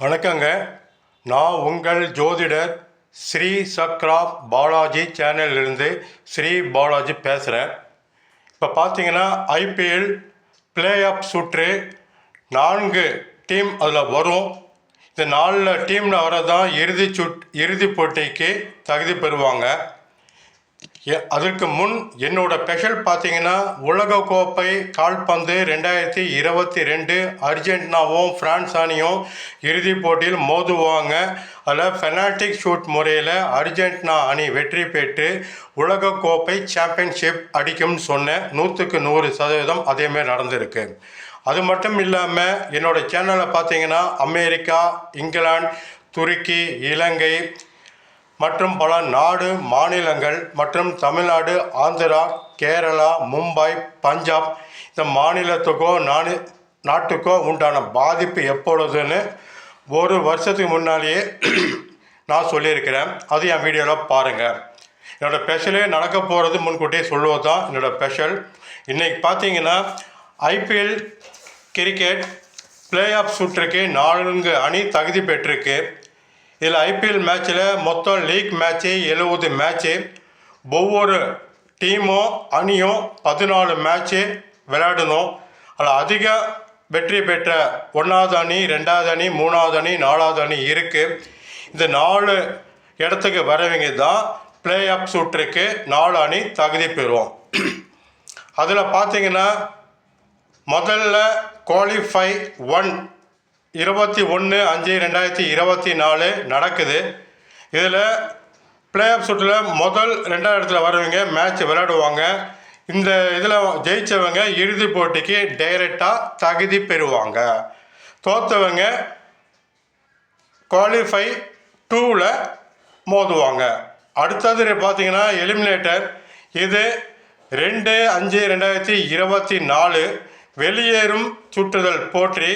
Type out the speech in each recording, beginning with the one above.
வணக்கங்க. நான் உங்கள் ஜோதிடர் ஸ்ரீ சக்ரா பாலாஜி சேனலிலிருந்து ஸ்ரீ பாலாஜி பேசுகிறேன் இப்போ பார்த்தீங்கன்னா ஐபிஎல் பிளே ஆஃப் சுற்று நான்கு டீம் அதில் வரும். இந்த நாலில் டீமில் வரதான் இறுதி சுட் இறுதி போட்டிக்கு தகுதி பெறுவாங்க. அதற்கு முன் என்னோட ஸ்பெஷல் பார்த்தீங்கன்னா கோப்பை கால்பந்து ரெண்டாயிரத்தி இருபத்தி ரெண்டு அர்ஜென்டினாவும் பிரான்ஸ் அணியும் இறுதிப் போட்டியில் மோதுவாங்க. அதில் ஃபெனாட்டிக் ஷூட் முறையில் அர்ஜென்டினா அணி வெற்றி பெற்று உலகக்கோப்பை சாம்பியன்ஷிப் அடிக்கும்னு சொன்னேன் நூற்றுக்கு நூறு சதவீதம் அதேமாரி நடந்திருக்கு. அது மட்டும் இல்லாமல் என்னோடய சேனலை பார்த்தீங்கன்னா அமெரிக்கா இங்கிலாந்து துருக்கி இலங்கை மற்றும் பல நாடு மாநிலங்கள் மற்றும் தமிழ்நாடு ஆந்திரா கேரளா மும்பை பஞ்சாப் இந்த மாநிலத்துக்கோ நாடு நாட்டுக்கோ உண்டான பாதிப்பு எப்பொழுதுன்னு ஒரு வருஷத்துக்கு முன்னாலேயே நான் சொல்லியிருக்கிறேன். அது என் வீடியோவில் பாருங்கள் என்னோடய ஸ்பெஷலே நடக்க போகிறது முன்கூட்டியே சொல்லுவது தான் என்னோடய ஸ்பெஷல் இன்றைக்கி பார்த்தீங்கன்னா ஐபிஎல் கிரிக்கெட் பிளே ஆஃப் சுற்றுக்கு நான்கு அணி தகுதி பெற்றிருக்கு. இதில் ஐபிஎல் மேட்ச்சில் மொத்தம் லீக் மேட்ச்சு எழுபது மேட்ச்சு ஒவ்வொரு டீமும் அணியும் பதினாலு மேட்ச்சு விளையாடணும். அதில் அதிக வெற்றி பெற்ற ஒன்றாவது அணி ரெண்டாவது அணி மூணாவது அணி நாலாவது அணி இருக்குது இந்த நாலு இடத்துக்கு வரவங்க தான் பிளே ஆஃப் சுற்றுக்கு நாலு அணி தகுதி பெறுவோம் அதில் பார்த்தீங்கன்னா முதல்ல குவாலிஃபை ஒன் இருபத்தி ஒன்று அஞ்சு ரெண்டாயிரத்தி இருபத்தி நாலு நடக்குது. இதில் பிளே ஆஃப் சுற்றில் முதல் ரெண்டாவது இடத்துல வரவங்க மேட்ச் விளையாடுவாங்க. இந்த இதில் ஜெயித்தவங்க இறுதிப் போட்டிக்கு டைரெக்டாக தகுதி பெறுவாங்க. தோத்தவங்க குவாலிஃபை டூவில் மோதுவாங்க. அடுத்தது பார்த்தீங்கன்னா எலிமினேட்டர் இது ரெண்டு அஞ்சு ரெண்டாயிரத்தி இருபத்தி நாலு வெளியேறும் சுற்றுதல் போற்றி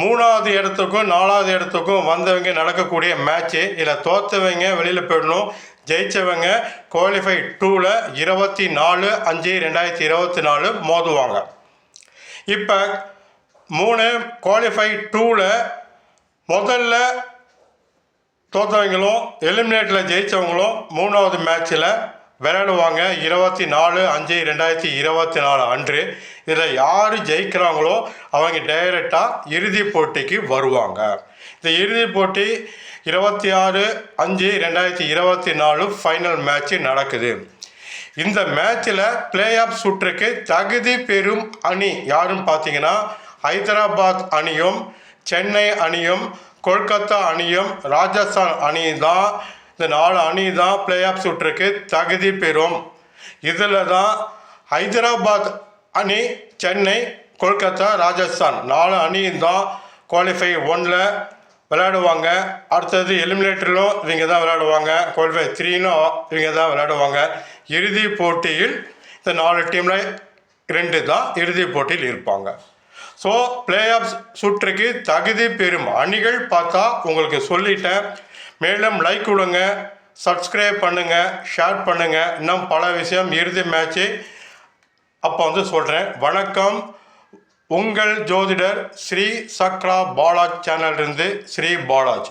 மூணாவது இடத்துக்கும் நாலாவது இடத்துக்கும் வந்தவங்க நடக்கக்கூடிய மேட்ச்சு இதில் தோத்தவங்க வெளியில் போயிடணும். ஜெயித்தவங்க குவாலிஃபை டூவில் இருபத்தி நாலு அஞ்சு ரெண்டாயிரத்தி இருபத்தி நாலு மோதுவாங்க. இப்போ மூணு குவாலிஃபை டூவில் முதல்ல தோற்றவங்களும் எலிமினேட்டில் ஜெயித்தவங்களும் மூணாவது மேட்ச்சில் விளையாடுவாங்க. இருபத்தி நாலு அஞ்சு ரெண்டாயிரத்தி இருபத்தி நாலு அன்று. இதில் யார் ஜெயிக்கிறாங்களோ அவங்க டைரெக்டாக இறுதிப் போட்டிக்கு வருவாங்க. இந்த இறுதிப் போட்டி இருபத்தி ஆறு அஞ்சு ரெண்டாயிரத்தி இருபத்தி நாலு ஃபைனல் மேட்ச்சு நடக்குது. இந்த மேட்ச்சில் பிளே ஆஃப் சுற்றுக்கு தகுதி பெறும் அணி யாருன்னு பார்த்தீங்கன்னா ஹைதராபாத் அணியும் சென்னை அணியும் கொல்கத்தா அணியும் ராஜஸ்தான் அணி தான் இந்த நாலு அணி தான் பிளே ஆஃப் சுற்றுக்கு தகுதி பெறும். இதில் தான் ஹைதராபாத் அணி சென்னை கொல்கத்தா ராஜஸ்தான் நாலு அணியும் தான் குவாலிஃபை ஒன்றில் விளையாடுவாங்க. அடுத்தது எலிமினேட்டரிலும் இவங்க தான் விளையாடுவாங்க. குவாலிஃபை த்ரீனும் இவங்க தான் விளையாடுவாங்க. இறுதி போட்டியில் இந்த நாலு டீமில் ரெண்டு தான் இறுதி போட்டியில் இருப்பாங்க. ஸோ பிளே ஆஃப் சுற்றுக்கு தகுதி பெறும் அணிகள் பார்த்தா உங்களுக்கு சொல்லிட்டேன். மேலும் லைக் கொடுங்க சப்ஸ்கிரைப் பண்ணுங்கள் ஷேர் பண்ணுங்கள் இன்னும் பல விஷயம் இறுதி மேட்ச்சு அப்போ வந்து சொல்கிறேன் வணக்கம். உங்கள் ஜோதிடர் ஸ்ரீ சக்ரா பாலாஜ் சேனலிருந்து ஸ்ரீ பாலாஜ்.